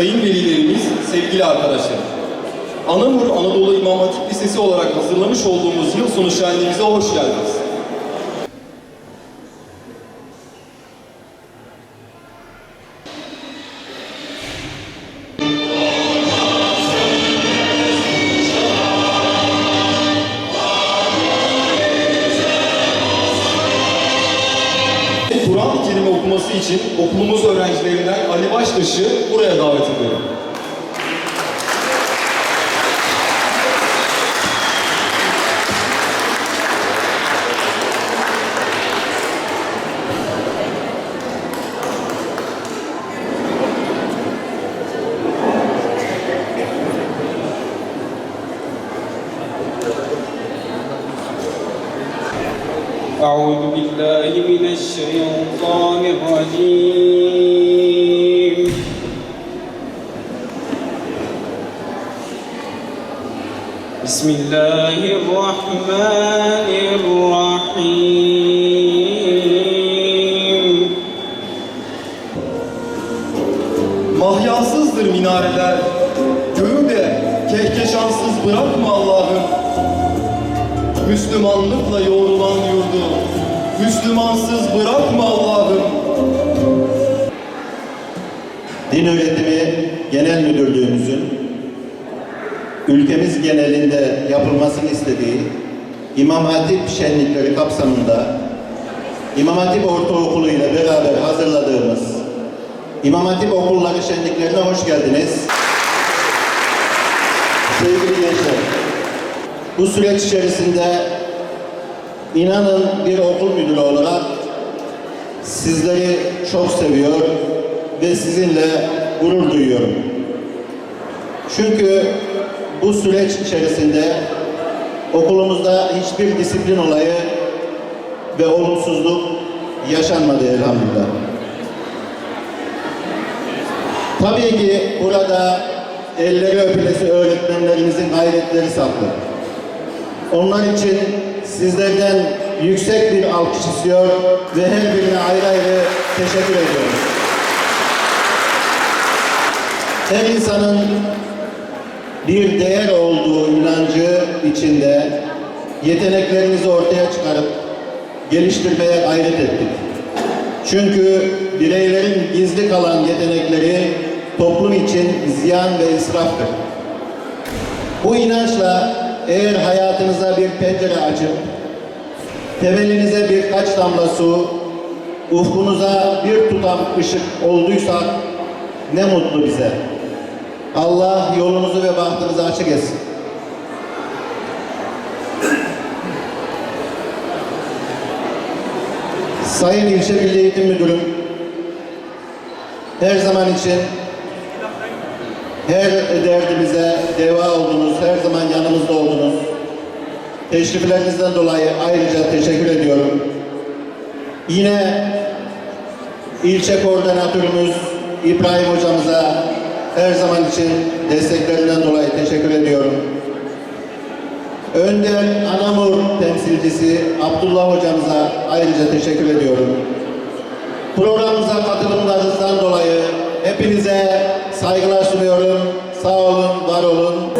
sayın velilerimiz, sevgili arkadaşlar. Anamur Anadolu İmam Hatip Lisesi olarak hazırlamış olduğumuz yıl sonu şenliğimize hoş geldiniz. İçin okulumuz öğrencilerinden Ali Baştaş'ı buraya davet ediyorum. الشيطان الرجيم بسم الله الرحمن الرحيم Mahyansızdır minareler, göğü de kehkeşansız bırakma Allah'ım. Müslümanlıkla yoğrulan yurdu, Müslümansız bırakma Allah'ım. Din Öğretimi Genel Müdürlüğümüzün ülkemiz genelinde yapılmasını istediği İmam Hatip şenlikleri kapsamında İmam Hatip Ortaokulu ile beraber hazırladığımız İmam Hatip Okulları şenliklerine hoş geldiniz. Sevgili gençler, bu süreç içerisinde inanın bir okul müdürü olarak sizleri çok seviyor ve sizinle gurur duyuyorum. Çünkü bu süreç içerisinde okulumuzda hiçbir disiplin olayı ve olumsuzluk yaşanmadı elhamdülillah. Tabii ki burada elleri öpülesi öğretmenlerimizin gayretleri saklı. Onlar için sizlerden yüksek bir alkış istiyor ve her birine ayrı ayrı teşekkür ediyorum. Her insanın bir değer olduğu inancı içinde yeteneklerimizi ortaya çıkarıp geliştirmeye gayret ettik. Çünkü bireylerin gizli kalan yetenekleri toplum için ziyan ve israftır. Bu inançla eğer hayatınıza bir pencere açıp temelinize birkaç damla su, ufkunuza bir tutam ışık olduysa ne mutlu bize. Allah yolunuzu ve bahtınızı açık etsin. Sayın İlçe Milli Eğitim Müdürüm, her zaman için her derdimize deva oldunuz, her zaman yanımızda oldunuz. Teşriflerinizden dolayı ayrıca teşekkür ediyorum. Yine ilçe koordinatörümüz İbrahim hocamıza her zaman için desteklerinden dolayı teşekkür ediyorum. Önder Anamur temsilcisi Abdullah hocamıza ayrıca teşekkür ediyorum. Programımıza katılımlarınızdan dolayı hepinize saygılar sunuyorum. Sağ olun, var olun.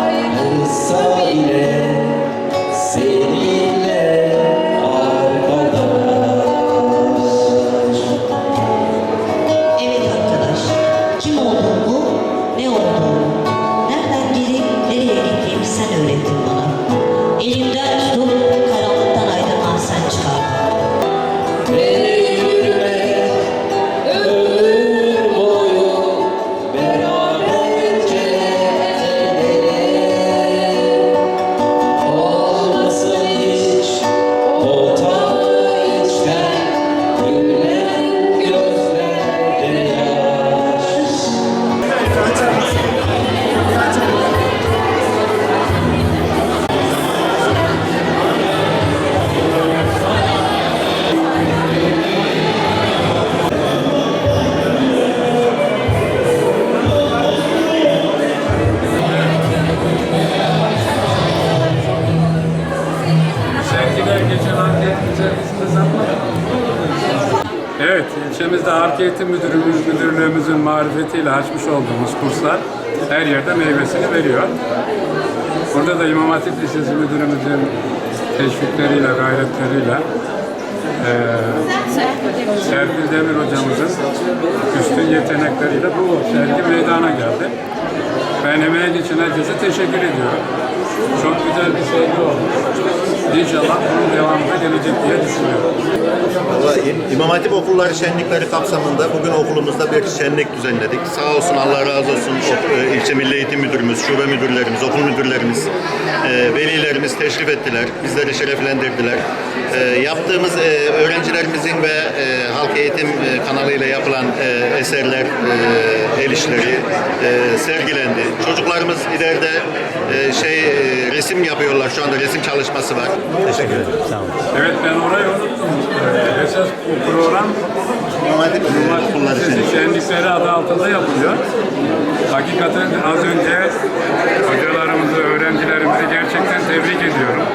Ayrılsa bile Halk Eğitim Müdürümüz, Müdürlüğümüzün marifetiyle açmış olduğumuz kurslar her yerde meyvesini veriyor. Burada da İmam Hatip Lisesi Müdürümüzün teşvikleriyle, gayretleriyle eee Serpil Demir hocamızın üstün yetenekleriyle bu sergi meydana geldi. Ben emeğe geçen herkese teşekkür ediyorum. Çok güzel bir sergi oldu. İnşallah bunun devamı da gelecek diye düşünüyorum. Valla İm- İmam Hatip Okulları şenlikleri kapsamında bugün okulumuzda bir şenlik düzenledik. Sağ olsun Allah razı olsun e, ilçe Milli Eğitim Müdürümüz, şube müdürlerimiz, okul müdürlerimiz, e, velilerimiz teşrif ettiler. Bizleri şereflendirdiler. E, yaptığımız e, öğrencilerimizin ve e, halk eğitim e, kanalıyla yapılan e, eserler, e, el işleri e, sergilendi. Çocuklarımız ileride e, şey e, resim yapıyorlar şu anda resim çalışması var. Teşekkür ederim. Sağ olun. Evet ben orayı unuttum. Ee, Esas bu program e, Okulları Lisesi şenlikleri. şenlikleri adı altında yapılıyor. Hakikaten az önce hocalarımızı, öğrencilerimizi gerçekten tebrik ediyorum.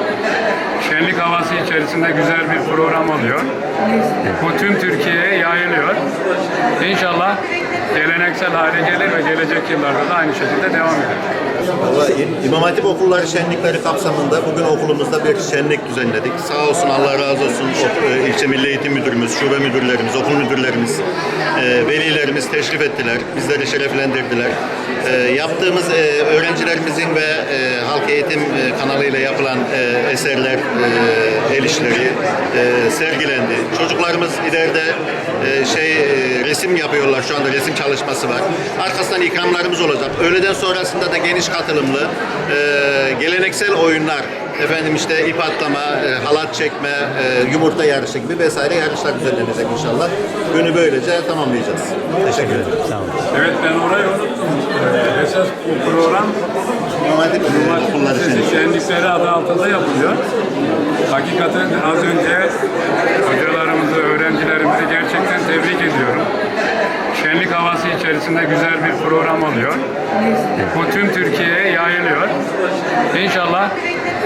Şenlik havası içerisinde güzel bir program oluyor. Bu tüm Türkiye'ye yayılıyor. İnşallah geleneksel hale gelir ve gelecek yıllarda da aynı şekilde devam eder. Vallahi İm- İmam Hatip Okulları şenlikleri kapsamında bugün okulumuzda bir şenlik düzenledik. Sağ olsun Allah razı olsun e, ilçe Milli Eğitim Müdürümüz, şube müdürlerimiz, okul müdürlerimiz, e, velilerimiz teşrif ettiler. Bizleri şereflendirdiler. E, yaptığımız öğrencilerimizin ve halk eğitim kanalıyla yapılan eserler, el işleri sergilendi. Çocuklarımız ileride şey resim yapıyorlar şu anda resim çalışması var. Arkasından ikramlarımız olacak. Öğleden sonrasında da geniş katılımlı e, geleneksel oyunlar efendim işte ip atlama, e, halat çekme, e, yumurta yarışı gibi vesaire yarışlar düzenlenecek inşallah. Günü böylece tamamlayacağız. Teşekkür ederim. Sağ olun. Evet ben orayı unuttum. Ee, Esas bu program Okulları Lisesi şenlikleri. şenlikleri adı altında yapılıyor. Hakikaten az önce Şenlik havası içerisinde güzel bir program oluyor. Bu tüm Türkiye'ye yayılıyor. İnşallah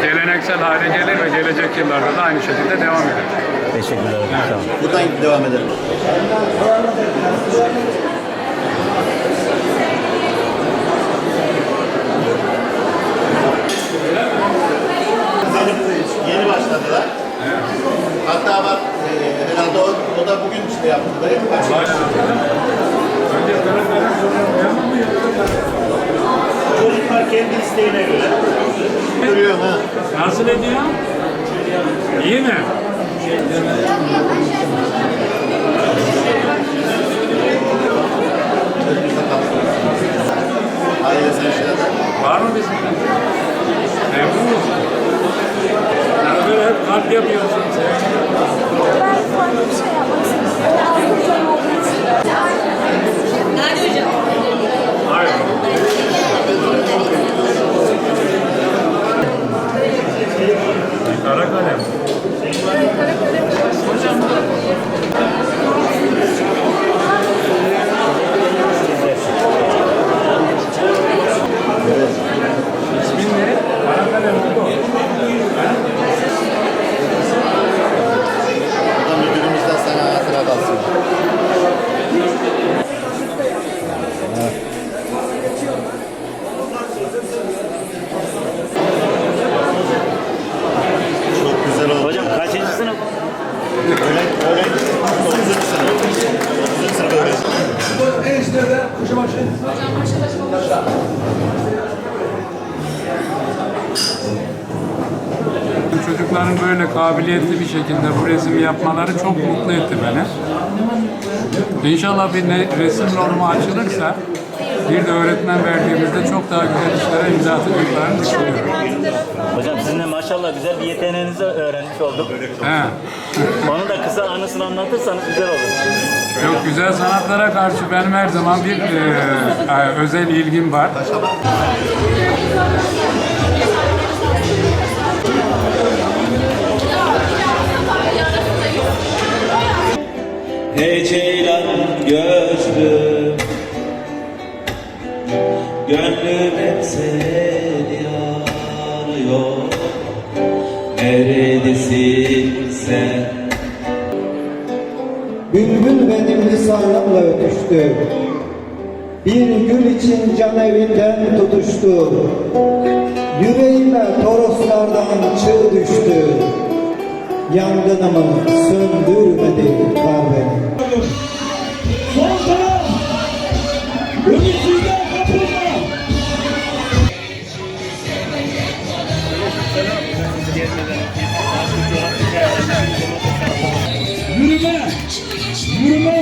geleneksel hale gelir ve gelecek yıllarda da aynı şekilde devam eder. Buradan devam edelim. aí, né? Çocukların böyle kabiliyetli bir şekilde bu resmi yapmaları çok mutlu etti beni. İnşallah bir ne- resim normu açılırsa bir de öğretmen verdiğimizde çok daha güzel işlere imza atacaklarını düşünüyorum. Hocam sizin de maşallah güzel bir yeteneğinizi öğrenmiş olduk. He. Onu da kısa anısını anlatırsanız güzel olur. Yok güzel sanatlara karşı benim her zaman bir e, e, özel ilgim var. Hey ceylan gözlüm seni arıyor Neredesin sen Bülbül benim lisanımla ötüştü. Bir gül için can evinden tutuştu. Yüreğime toroslardan çığ düştü. Yangınımı söndürmedi kar beni. Yürüme!